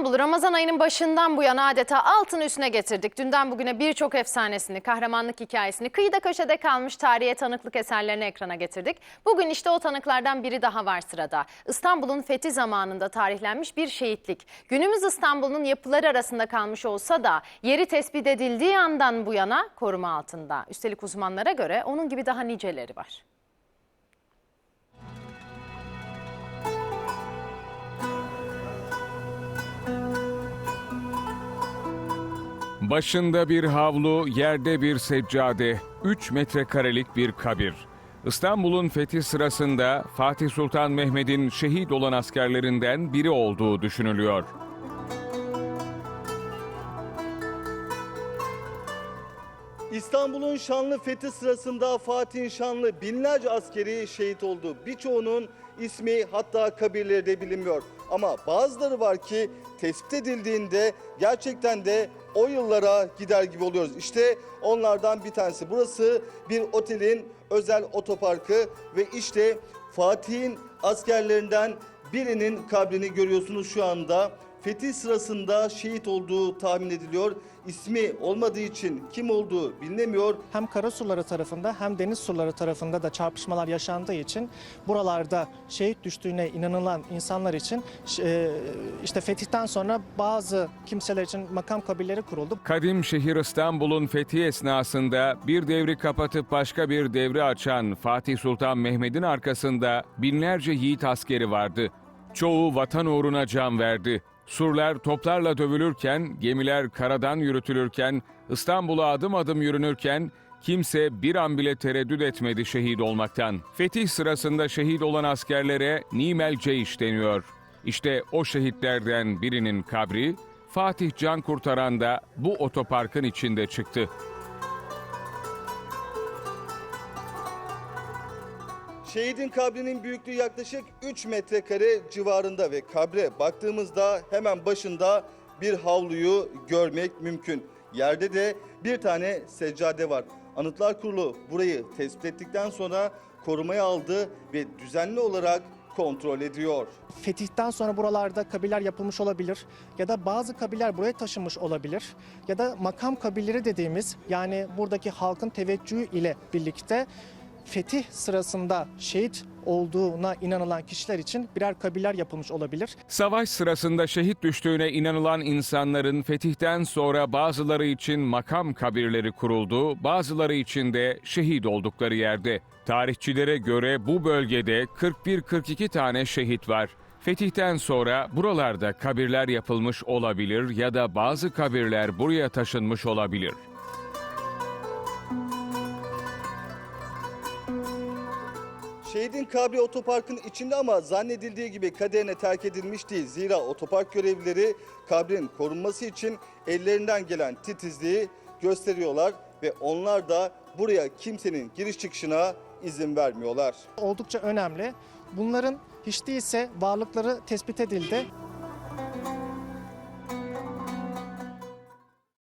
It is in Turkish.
İstanbul'u Ramazan ayının başından bu yana adeta altın üstüne getirdik. Dünden bugüne birçok efsanesini, kahramanlık hikayesini, kıyıda köşede kalmış tarihe tanıklık eserlerini ekrana getirdik. Bugün işte o tanıklardan biri daha var sırada. İstanbul'un fethi zamanında tarihlenmiş bir şehitlik. Günümüz İstanbul'un yapıları arasında kalmış olsa da yeri tespit edildiği andan bu yana koruma altında. Üstelik uzmanlara göre onun gibi daha niceleri var. Başında bir havlu, yerde bir seccade, 3 metrekarelik bir kabir. İstanbul'un fethi sırasında Fatih Sultan Mehmet'in şehit olan askerlerinden biri olduğu düşünülüyor. İstanbul'un şanlı fethi sırasında Fatih'in şanlı binlerce askeri şehit oldu. Birçoğunun ismi hatta kabirleri de bilinmiyor. Ama bazıları var ki tespit edildiğinde gerçekten de o yıllara gider gibi oluyoruz. İşte onlardan bir tanesi. Burası bir otelin özel otoparkı ve işte Fatih'in askerlerinden birinin kabrini görüyorsunuz şu anda. Fetih sırasında şehit olduğu tahmin ediliyor. İsmi olmadığı için kim olduğu bilinemiyor. hem kara suları tarafında hem deniz suları tarafında da çarpışmalar yaşandığı için buralarda şehit düştüğüne inanılan insanlar için e, işte fetihten sonra bazı kimseler için makam kabilleri kuruldu. Kadim şehir İstanbul'un fethi esnasında bir devri kapatıp başka bir devri açan Fatih Sultan Mehmet'in arkasında binlerce yiğit askeri vardı. Çoğu vatan uğruna can verdi. Surlar toplarla dövülürken, gemiler karadan yürütülürken, İstanbul'a adım adım yürünürken kimse bir an bile tereddüt etmedi şehit olmaktan. Fetih sırasında şehit olan askerlere Nimel Ceyş deniyor. İşte o şehitlerden birinin kabri Fatih Can Kurtaran da bu otoparkın içinde çıktı. Şehidin kabrinin büyüklüğü yaklaşık 3 metrekare civarında ve kabre baktığımızda hemen başında bir havluyu görmek mümkün. Yerde de bir tane seccade var. Anıtlar Kurulu burayı tespit ettikten sonra korumaya aldı ve düzenli olarak kontrol ediyor. Fetihten sonra buralarda kabirler yapılmış olabilir ya da bazı kabirler buraya taşınmış olabilir ya da makam kabilleri dediğimiz yani buradaki halkın teveccühü ile birlikte fetih sırasında şehit olduğuna inanılan kişiler için birer kabirler yapılmış olabilir. Savaş sırasında şehit düştüğüne inanılan insanların fetihten sonra bazıları için makam kabirleri kuruldu, bazıları için de şehit oldukları yerde. Tarihçilere göre bu bölgede 41-42 tane şehit var. Fetihten sonra buralarda kabirler yapılmış olabilir ya da bazı kabirler buraya taşınmış olabilir. Şehidin kabri otoparkın içinde ama zannedildiği gibi kaderine terk edilmiş değil. Zira otopark görevlileri kabrin korunması için ellerinden gelen titizliği gösteriyorlar ve onlar da buraya kimsenin giriş çıkışına izin vermiyorlar. Oldukça önemli. Bunların hiç değilse varlıkları tespit edildi.